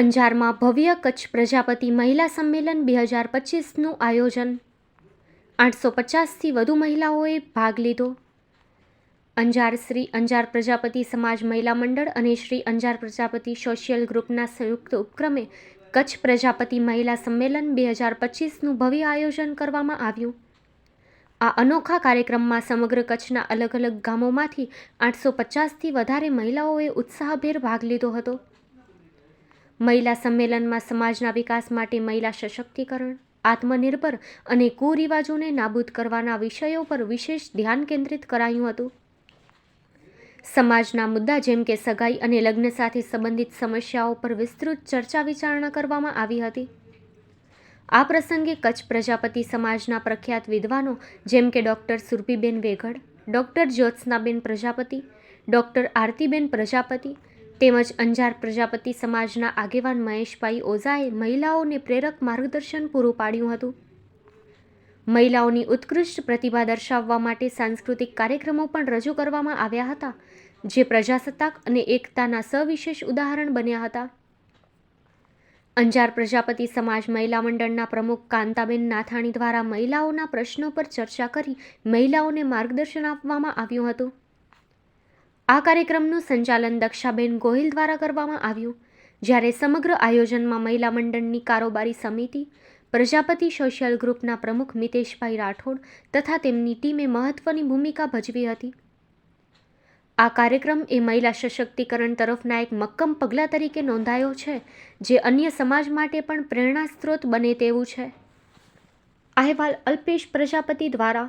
અંજારમાં ભવ્ય કચ્છ પ્રજાપતિ મહિલા સંમેલન બે હજાર પચીસનું આયોજન. આઠસો પચાસથી વધુ મહિલાઓએ ભાગ લીધો. અંજાર શ્રી અંજાર પ્રજાપતિ સમાજ મહિલા મંડળ અને શ્રી અંજાર પ્રજાપતિ સોશિયલ ગ્રુપના સંયુક્ત ઉપક્રમે કચ્છ પ્રજાપતિ મહિલા સંમેલન બે હજાર પચીસનું ભવ્ય આયોજન કરવામાં આવ્યું. આ અનોખા કાર્યક્રમમાં સમગ્ર કચ્છના અલગ અલગ ગામોમાંથી આઠસો પચાસથી વધારે મહિલાઓએ ઉત્સાહભેર ભાગ લીધો હતો. મહિલા સંમેલનમાં સમાજના વિકાસ માટે મહિલા સશક્તિકરણ, આત્મનિર્ભર અને કુરિવાજોને નાબૂદ કરવાના વિષયો પર વિશેષ ધ્યાન કેન્દ્રિત કરાયું હતું. સમાજના મુદ્દા જેમ કે સગાઈ અને લગ્ન સાથે સંબંધિત સમસ્યાઓ પર વિસ્તૃત ચર્ચા વિચારણા કરવામાં આવી હતી. આ પ્રસંગે કચ્છ પ્રજાપતિ સમાજના પ્રખ્યાત વિદ્વાનો જેમ કે doctor Surbhiben Vegad, doctor Jyotsnaben Prajapati, doctor Aartiben Prajapati તેમજ અંજાર પ્રજાપતિ સમાજના આગેવાન મહેશભાઈ ઓઝાએ મહિલાઓને પ્રેરક માર્ગદર્શન પૂરું પાડ્યું હતું. મહિલાઓની ઉત્કૃષ્ટ પ્રતિભા દર્શાવવા માટે સાંસ્કૃતિક કાર્યક્રમો પણ રજૂ કરવામાં આવ્યા હતા, જે પ્રજાસત્તાક અને એકતાના સવિશેષ ઉદાહરણ બન્યા હતા. અંજાર પ્રજાપતિ સમાજ મહિલા મંડળના પ્રમુખ કાંતાબેન નાથાણી દ્વારા મહિલાઓના પ્રશ્નો પર ચર્ચા કરી મહિલાઓને માર્ગદર્શન આપવામાં આવ્યું હતું. આ કાર્યક્રમનું સંચાલન દક્ષાબેન ગોહિલ દ્વારા કરવામાં આવ્યું. જ્યારે સમગ્ર આયોજનમાં મહિલા મંડળની કારોબારી સમિતિ, પ્રજાપતિ સોશિયલ ગ્રુપના પ્રમુખ મિતેશભાઈ રાઠોડ તથા તેમની ટીમે મહત્વની ભૂમિકા ભજવી હતી. આ કાર્યક્રમ એ મહિલા સશક્તિકરણ તરફના એક મક્કમ પગલાં તરીકે નોંધાયો છે, જે અન્ય સમાજ માટે પણ પ્રેરણા સ્ત્રોત બને તેવું છે. અહેવાલ અલ્પેશ પ્રજાપતિ દ્વારા